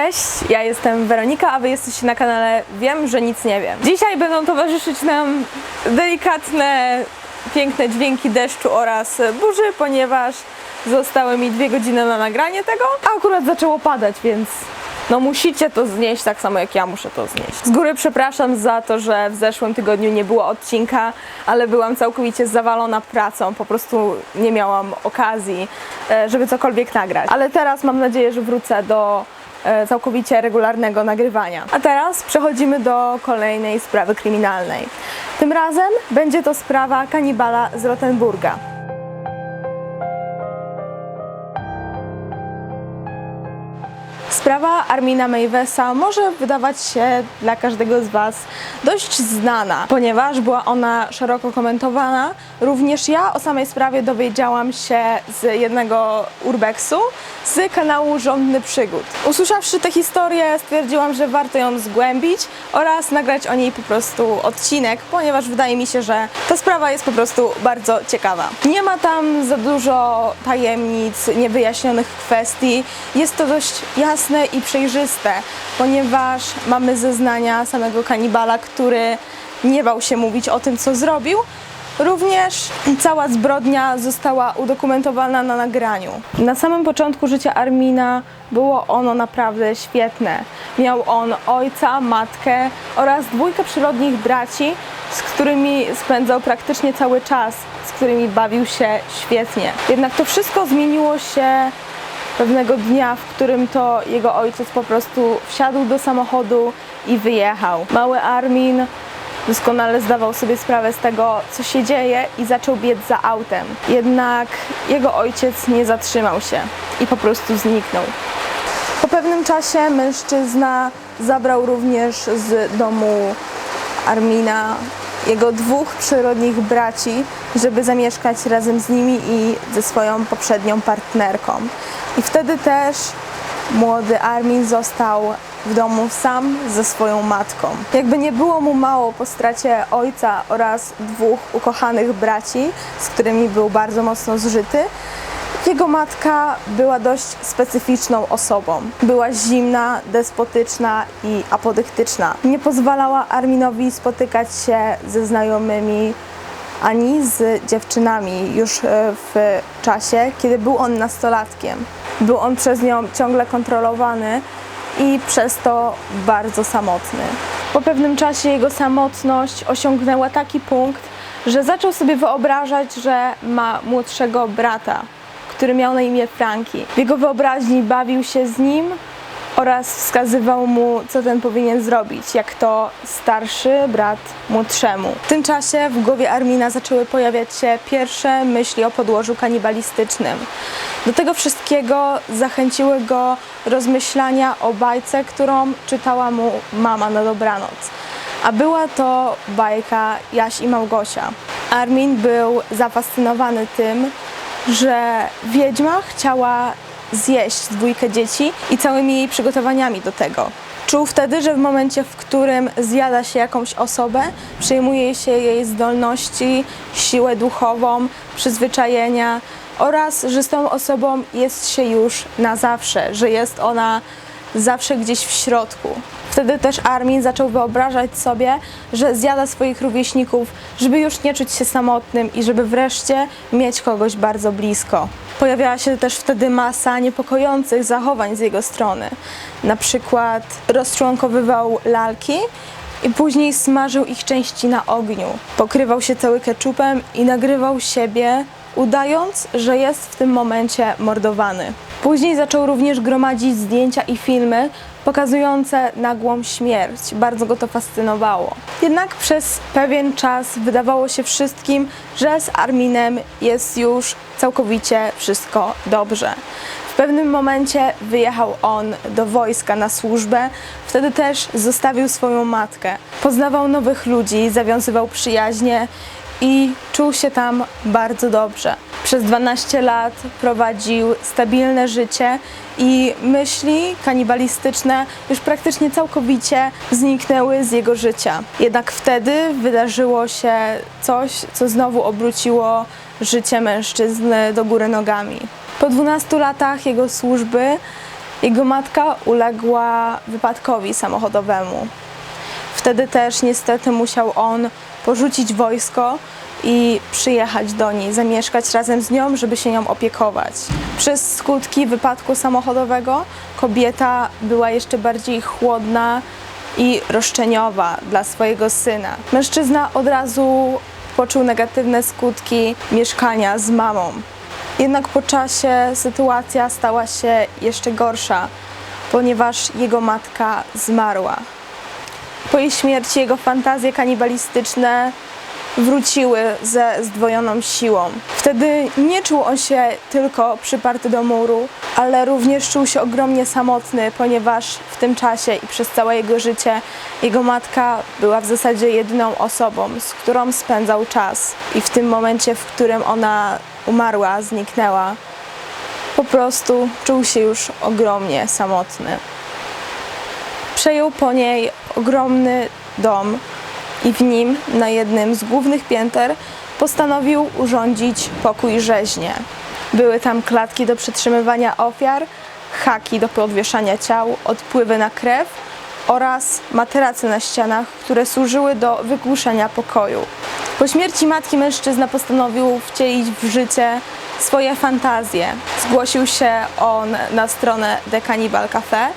Cześć, ja jestem Weronika, a wy jesteście na kanale Wiem, że nic nie wiem. Dzisiaj będą towarzyszyć nam delikatne, piękne dźwięki deszczu oraz burzy, ponieważ zostały mi dwie godziny na nagranie tego, a akurat zaczęło padać, więc no musicie to znieść tak samo jak ja muszę to znieść. Z góry przepraszam za to, że w zeszłym tygodniu nie było odcinka, ale byłam całkowicie zawalona pracą, po prostu nie miałam okazji, e, żeby cokolwiek nagrać. Ale teraz mam nadzieję, że wrócę do całkowicie regularnego nagrywania. A teraz przechodzimy do kolejnej sprawy kryminalnej. Tym razem będzie to sprawa kanibala z Rottenburga. Sprawa Armina Mavesa może wydawać się dla każdego z Was dość znana, ponieważ była ona szeroko komentowana. Również ja o samej sprawie dowiedziałam się z jednego urbexu z kanału Rządny Przygód. Usłyszawszy tę historię, stwierdziłam, że warto ją zgłębić oraz nagrać o niej po prostu odcinek, ponieważ wydaje mi się, że ta sprawa jest po prostu bardzo ciekawa. Nie ma tam za dużo tajemnic, niewyjaśnionych kwestii. Jest to dość jasne i przejrzyste, ponieważ mamy zeznania samego kanibala, który nie bał się mówić o tym, co zrobił. Również cała zbrodnia została udokumentowana na nagraniu. Na samym początku życia Armina było ono naprawdę świetne. Miał on ojca, matkę oraz dwójkę przyrodnich braci, z którymi spędzał praktycznie cały czas, z którymi bawił się świetnie. Jednak to wszystko zmieniło się pewnego dnia, w którym to jego ojciec po prostu wsiadł do samochodu i wyjechał. Mały Armin doskonale zdawał sobie sprawę z tego, co się dzieje i zaczął biec za autem. Jednak jego ojciec nie zatrzymał się i po prostu zniknął. Po pewnym czasie mężczyzna zabrał również z domu Armina jego dwóch przyrodnich braci, żeby zamieszkać razem z nimi i ze swoją poprzednią partnerką. I wtedy też młody Armin został w domu sam ze swoją matką. Jakby nie było mu mało po stracie ojca oraz dwóch ukochanych braci, z którymi był bardzo mocno zżyty, jego matka była dość specyficzną osobą. Była zimna, despotyczna i apodyktyczna. Nie pozwalała Arminowi spotykać się ze znajomymi ani z dziewczynami już e, w czasie, kiedy był on nastolatkiem. Był on przez nią ciągle kontrolowany i przez to bardzo samotny. Po pewnym czasie jego samotność osiągnęła taki punkt, że zaczął sobie wyobrażać, że ma młodszego brata, który miał na imię Franki. W jego wyobraźni bawił się z nim oraz wskazywał mu, co ten powinien zrobić, jak to starszy brat młodszemu. W tym czasie w głowie Armina zaczęły pojawiać się pierwsze myśli o podłożu kanibalistycznym. Do tego wszystkiego zachęciły go rozmyślania o bajce, którą czytała mu mama na dobranoc. A była to bajka Jaś i Małgosia. Armin był zafascynowany tym, że wiedźma chciała zjeść dwójkę dzieci i całymi jej przygotowaniami do tego. Czuł wtedy, że w momencie, w którym zjada się jakąś osobę, przejmuje się jej zdolności, siłę duchową, przyzwyczajenia oraz, że z tą osobą jest się już na zawsze, że jest ona zawsze gdzieś w środku. Wtedy też Armin zaczął wyobrażać sobie, że zjada swoich rówieśników, żeby już nie czuć się samotnym i żeby wreszcie mieć kogoś bardzo blisko. Pojawiała się też wtedy masa niepokojących zachowań z jego strony. Na przykład rozczłonkowywał lalki i później smażył ich części na ogniu. Pokrywał się cały keczupem i nagrywał siebie, udając, że jest w tym momencie mordowany. Później zaczął również gromadzić zdjęcia i filmy pokazujące nagłą śmierć. Bardzo go to fascynowało. Jednak przez pewien czas wydawało się wszystkim, że z Arminem jest już całkowicie wszystko dobrze. W pewnym momencie wyjechał on do wojska na służbę, wtedy też zostawił swoją matkę. Poznawał nowych ludzi, zawiązywał przyjaźnie i czuł się tam bardzo dobrze. Przez 12 lat prowadził stabilne życie i myśli kanibalistyczne już praktycznie całkowicie zniknęły z jego życia. Jednak wtedy wydarzyło się coś, co znowu obróciło życie mężczyzny do góry nogami. Po 12 latach jego służby Jego matka uległa wypadkowi samochodowemu. Wtedy też niestety musiał on porzucić wojsko i przyjechać do niej, zamieszkać razem z nią, żeby się nią opiekować. Przez skutki wypadku samochodowego kobieta była jeszcze bardziej chłodna i roszczeniowa dla swojego syna. Mężczyzna od razu poczuł negatywne skutki mieszkania z mamą. Jednak po czasie sytuacja stała się jeszcze gorsza, ponieważ jego matka zmarła. Po jej śmierci jego fantazje kanibalistyczne wróciły ze zdwojoną siłą. Wtedy nie czuł on się tylko przyparty do muru, ale również czuł się ogromnie samotny, ponieważ w tym czasie i przez całe jego życie jego matka była w zasadzie jedyną osobą, z którą spędzał czas. I w tym momencie, w którym ona umarła, zniknęła, po prostu czuł się już ogromnie samotny. Przejął po niej ogromny dom i w nim, na jednym z głównych pięter, postanowił urządzić pokój rzeźnie. Były tam klatki do przetrzymywania ofiar, haki do podwieszania ciał, odpływy na krew oraz materace na ścianach, które służyły do wygłuszenia pokoju. Po śmierci matki mężczyzna postanowił wcielić w życie swoje fantazje. Zgłosił się on na stronę The Cannibal Cafe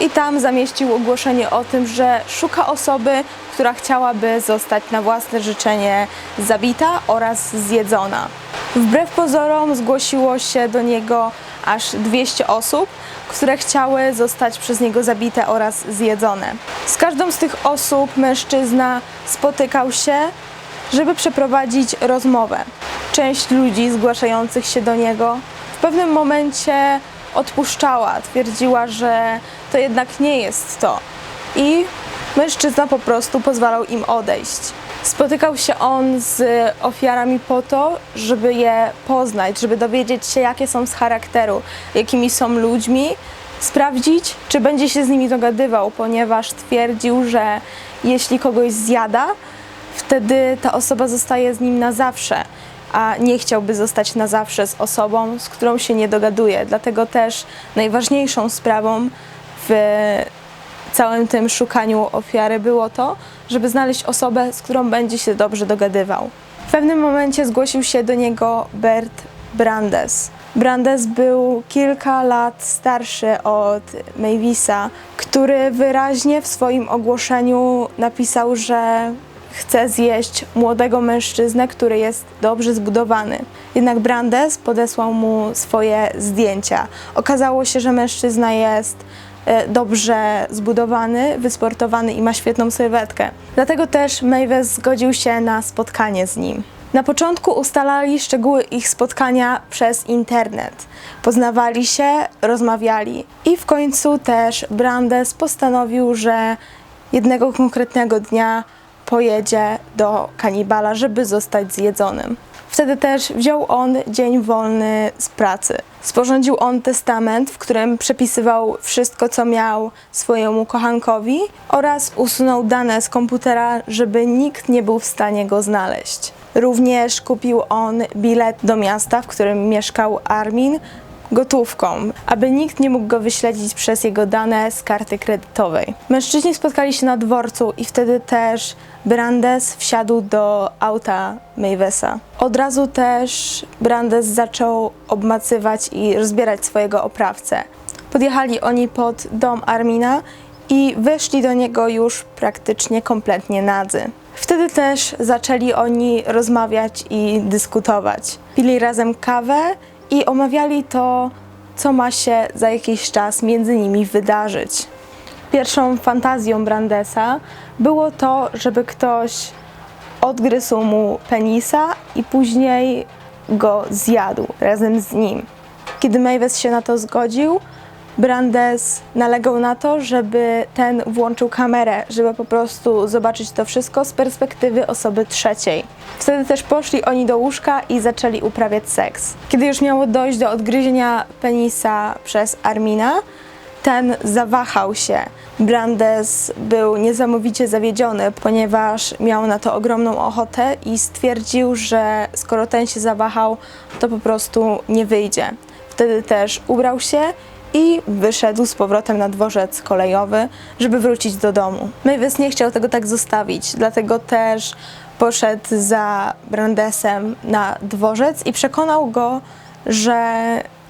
i tam zamieścił ogłoszenie o tym, że szuka osoby, która chciałaby zostać na własne życzenie zabita oraz zjedzona. Wbrew pozorom zgłosiło się do niego aż 200 osób, które chciały zostać przez niego zabite oraz zjedzone. Z każdą z tych osób mężczyzna spotykał się, żeby przeprowadzić rozmowę. Część ludzi zgłaszających się do niego w pewnym momencie odpuszczała, twierdziła, że to jednak nie jest to. I mężczyzna po prostu pozwalał im odejść. Spotykał się on z ofiarami po to, żeby je poznać, żeby dowiedzieć się, jakie są z charakteru, jakimi są ludźmi, sprawdzić, czy będzie się z nimi dogadywał, ponieważ twierdził, że jeśli kogoś zjada, wtedy ta osoba zostaje z nim na zawsze, a nie chciałby zostać na zawsze z osobą, z którą się nie dogaduje. Dlatego też najważniejszą sprawą w całym tym szukaniu ofiary było to, żeby znaleźć osobę, z którą będzie się dobrze dogadywał. W pewnym momencie zgłosił się do niego Bert Brandes. Brandes był kilka lat starszy od Mavisa, który wyraźnie w swoim ogłoszeniu napisał, że chce zjeść młodego mężczyznę, który jest dobrze zbudowany. Jednak Brandes podesłał mu swoje zdjęcia. Okazało się, że mężczyzna jest e, dobrze zbudowany, wysportowany i ma świetną sylwetkę. Dlatego też Mavis zgodził się na spotkanie z nim. Na początku ustalali szczegóły ich spotkania przez internet. Poznawali się, rozmawiali i w końcu też Brandes postanowił, że jednego konkretnego dnia pojedzie do kanibala, żeby zostać zjedzonym. Wtedy też wziął on dzień wolny z pracy. Sporządził on testament, w którym przepisywał wszystko, co miał swojemu kochankowi oraz usunął dane z komputera, żeby nikt nie był w stanie go znaleźć. Również kupił on bilet do miasta, w którym mieszkał Armin, gotówką, aby nikt nie mógł go wyśledzić przez jego dane z karty kredytowej. Mężczyźni spotkali się na dworcu i wtedy też Brandes wsiadł do auta Mavesa. Od razu też Brandes zaczął obmacywać i rozbierać swojego oprawcę. Podjechali oni pod dom Armina i weszli do niego już praktycznie kompletnie nadzy. Wtedy też zaczęli oni rozmawiać i dyskutować. Pili razem kawę i omawiali to, co ma się za jakiś czas między nimi wydarzyć. Pierwszą fantazją Brandesa było to, żeby ktoś odgryzł mu penisa i później go zjadł razem z nim. Kiedy Mavis się na to zgodził, Brandes nalegał na to, żeby ten włączył kamerę, żeby po prostu zobaczyć to wszystko z perspektywy osoby trzeciej. Wtedy też poszli oni do łóżka i zaczęli uprawiać seks. Kiedy już miało dojść do odgryzienia penisa przez Armina, ten zawahał się. Brandes był niesamowicie zawiedziony, ponieważ miał na to ogromną ochotę i stwierdził, że skoro ten się zawahał, to po prostu nie wyjdzie. Wtedy też ubrał się i wyszedł z powrotem na dworzec kolejowy, żeby wrócić do domu. Mavis nie chciał tego tak zostawić, dlatego też poszedł za Brandesem na dworzec i przekonał go, że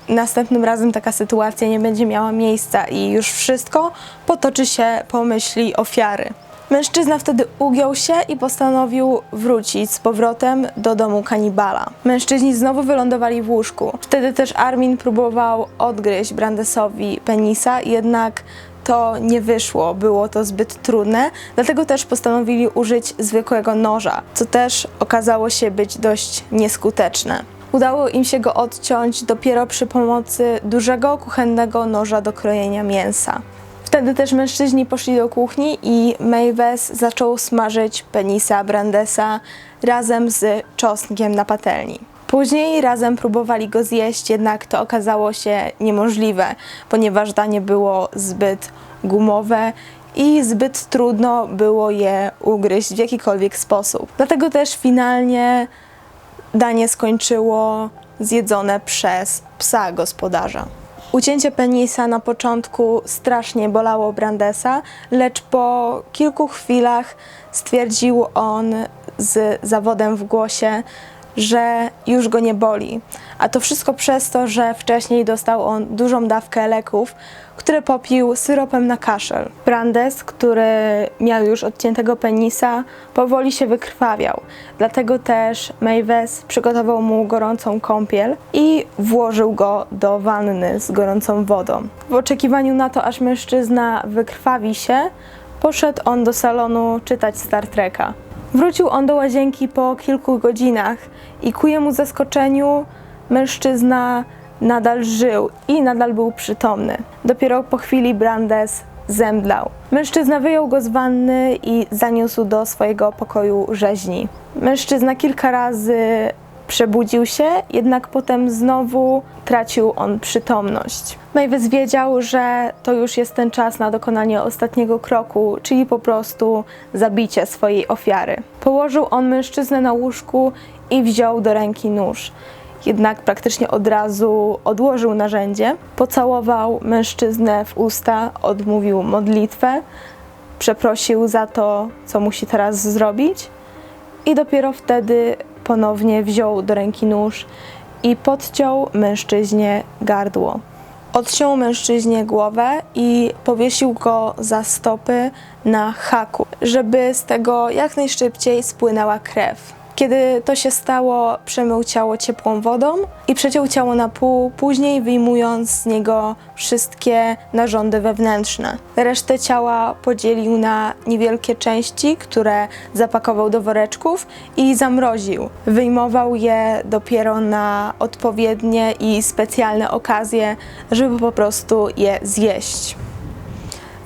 następnym razem taka sytuacja nie będzie miała miejsca i już wszystko potoczy się po myśli ofiary. Mężczyzna wtedy ugiął się i postanowił wrócić z powrotem do domu kanibala. Mężczyźni znowu wylądowali w łóżku. Wtedy też Armin próbował odgryźć Brandesowi penisa, jednak to nie wyszło, było to zbyt trudne, dlatego też postanowili użyć zwykłego noża, co też okazało się być dość nieskuteczne. Udało im się go odciąć dopiero przy pomocy dużego kuchennego noża do krojenia mięsa. Wtedy też mężczyźni poszli do kuchni i Mavis zaczął smażyć penisa Brandesa razem z czosnkiem na patelni. Później razem próbowali go zjeść, jednak to okazało się niemożliwe, ponieważ danie było zbyt gumowe i zbyt trudno było je ugryźć w jakikolwiek sposób. Dlatego też finalnie danie skończyło zjedzone przez psa gospodarza. Ucięcie penisa na początku strasznie bolało Brandesa, lecz po kilku chwilach stwierdził on z zawodem w głosie, że już go nie boli. A to wszystko przez to, że wcześniej dostał on dużą dawkę leków, które popił syropem na kaszel. Brandes, który miał już odciętego penisa, powoli się wykrwawiał. Dlatego też Mavis przygotował mu gorącą kąpiel i włożył go do wanny z gorącą wodą. W oczekiwaniu na to, aż mężczyzna wykrwawi się, poszedł on do salonu czytać Star Treka. Wrócił on do łazienki po kilku godzinach i ku jemu zaskoczeniu mężczyzna nadal żył i nadal był przytomny. Dopiero po chwili Brandes zemdlał. Mężczyzna wyjął go z wanny i zaniósł do swojego pokoju rzeźni. Mężczyzna kilka razy przebudził się, jednak potem znowu tracił on przytomność. Mavis wiedział, że to już jest ten czas na dokonanie ostatniego kroku, czyli po prostu zabicie swojej ofiary. Położył on mężczyznę na łóżku i wziął do ręki nóż. Jednak praktycznie od razu odłożył narzędzie, pocałował mężczyznę w usta, odmówił modlitwę, przeprosił za to, co musi teraz zrobić i dopiero wtedy ponownie wziął do ręki nóż i podciął mężczyźnie gardło. Odciął mężczyźnie głowę i powiesił go za stopy na haku, żeby z tego jak najszybciej spłynęła krew. Kiedy to się stało, przemył ciało ciepłą wodą i przeciął ciało na pół, później wyjmując z niego wszystkie narządy wewnętrzne. Resztę ciała podzielił na niewielkie części, które zapakował do woreczków i zamroził. Wyjmował je dopiero na odpowiednie i specjalne okazje, żeby po prostu je zjeść.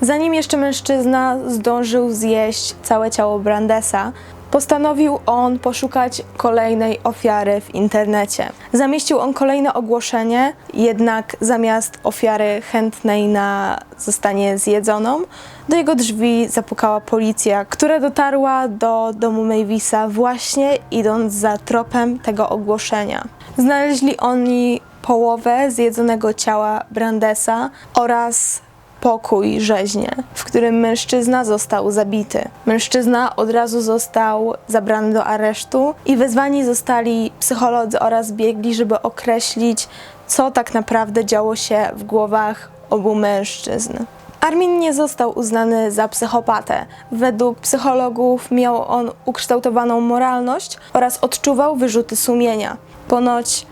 Zanim jeszcze mężczyzna zdążył zjeść całe ciało Brandesa, postanowił on poszukać kolejnej ofiary w internecie. Zamieścił on kolejne ogłoszenie, jednak zamiast ofiary chętnej na zostanie zjedzoną, do jego drzwi zapukała policja, która dotarła do domu Mavisa właśnie idąc za tropem tego ogłoszenia. Znaleźli oni połowę zjedzonego ciała Brandesa oraz pokój rzeźnie, w którym mężczyzna został zabity. Mężczyzna od razu został zabrany do aresztu i wezwani zostali psycholodzy oraz biegli, żeby określić, co tak naprawdę działo się w głowach obu mężczyzn. Armin nie został uznany za psychopatę. Według psychologów miał on ukształtowaną moralność oraz odczuwał wyrzuty sumienia. Ponoć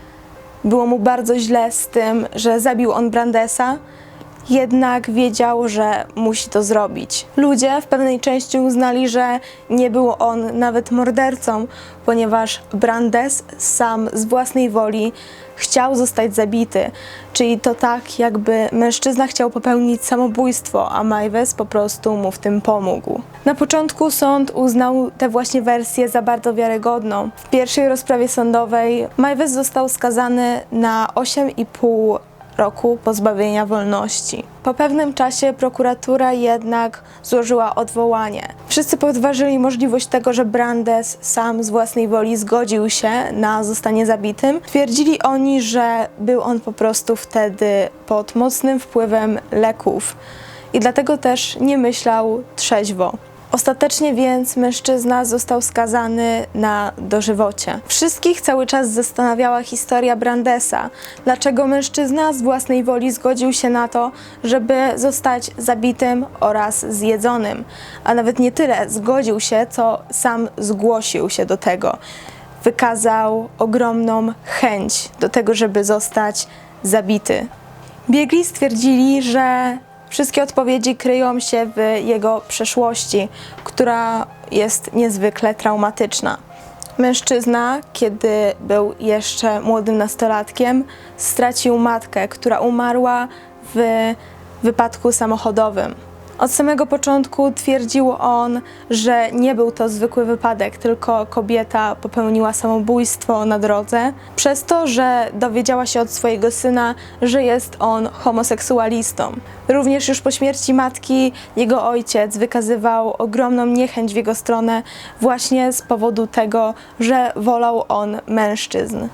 było mu bardzo źle z tym, że zabił on Brandesa, jednak wiedział, że musi to zrobić. Ludzie w pewnej części uznali, że nie był on nawet mordercą, ponieważ Brandes sam z własnej woli chciał zostać zabity, czyli to tak, jakby mężczyzna chciał popełnić samobójstwo, a Majwes po prostu mu w tym pomógł. Na początku sąd uznał tę właśnie wersję za bardzo wiarygodną. W pierwszej rozprawie sądowej Majwes został skazany na 8,5 roku pozbawienia wolności. Po pewnym czasie prokuratura jednak złożyła odwołanie. Wszyscy podważyli możliwość tego, że Brandes sam z własnej woli zgodził się na zostanie zabitym. Twierdzili oni, że był on po prostu wtedy pod mocnym wpływem leków i dlatego też nie myślał trzeźwo. Ostatecznie więc mężczyzna został skazany na dożywocie. Wszystkich cały czas zastanawiała historia Brandesa. Dlaczego mężczyzna z własnej woli zgodził się na to, żeby zostać zabitym oraz zjedzonym? A nawet nie tyle zgodził się, co sam zgłosił się do tego. Wykazał ogromną chęć do tego, żeby zostać zabity. Biegli stwierdzili, że wszystkie odpowiedzi kryją się w jego przeszłości, która jest niezwykle traumatyczna. Mężczyzna, kiedy był jeszcze młodym nastolatkiem, stracił matkę, która umarła w wypadku samochodowym. Od samego początku twierdził on, że nie był to zwykły wypadek, tylko kobieta popełniła samobójstwo na drodze, przez to, że dowiedziała się od swojego syna, że jest on homoseksualistą. Również już po śmierci matki jego ojciec wykazywał ogromną niechęć w jego stronę właśnie z powodu tego, że wolał on mężczyzn.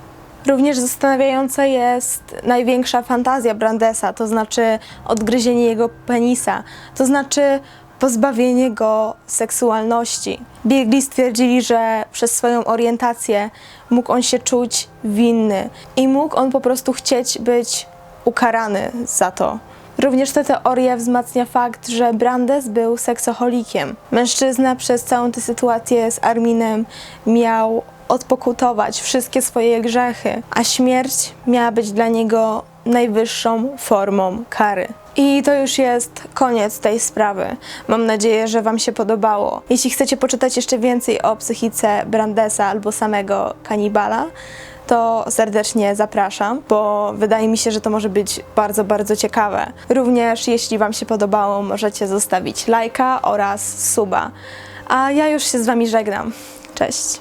Również zastanawiająca jest największa fantazja Brandesa, to znaczy odgryzienie jego penisa, to znaczy pozbawienie go seksualności. Biegli stwierdzili, że przez swoją orientację mógł on się czuć winny i mógł on po prostu chcieć być ukarany za to. Również tę teorię wzmacnia fakt, że Brandes był seksoholikiem. Mężczyzna przez całą tę sytuację z Arminem miał odpokutować wszystkie swoje grzechy, a śmierć miała być dla niego najwyższą formą kary. I to już jest koniec tej sprawy. Mam nadzieję, że Wam się podobało. Jeśli chcecie poczytać jeszcze więcej o psychice Brandesa albo samego kanibala, to serdecznie zapraszam, bo wydaje mi się, że to może być bardzo, bardzo ciekawe. Również jeśli Wam się podobało, możecie zostawić lajka oraz suba. A ja już się z Wami żegnam. Cześć!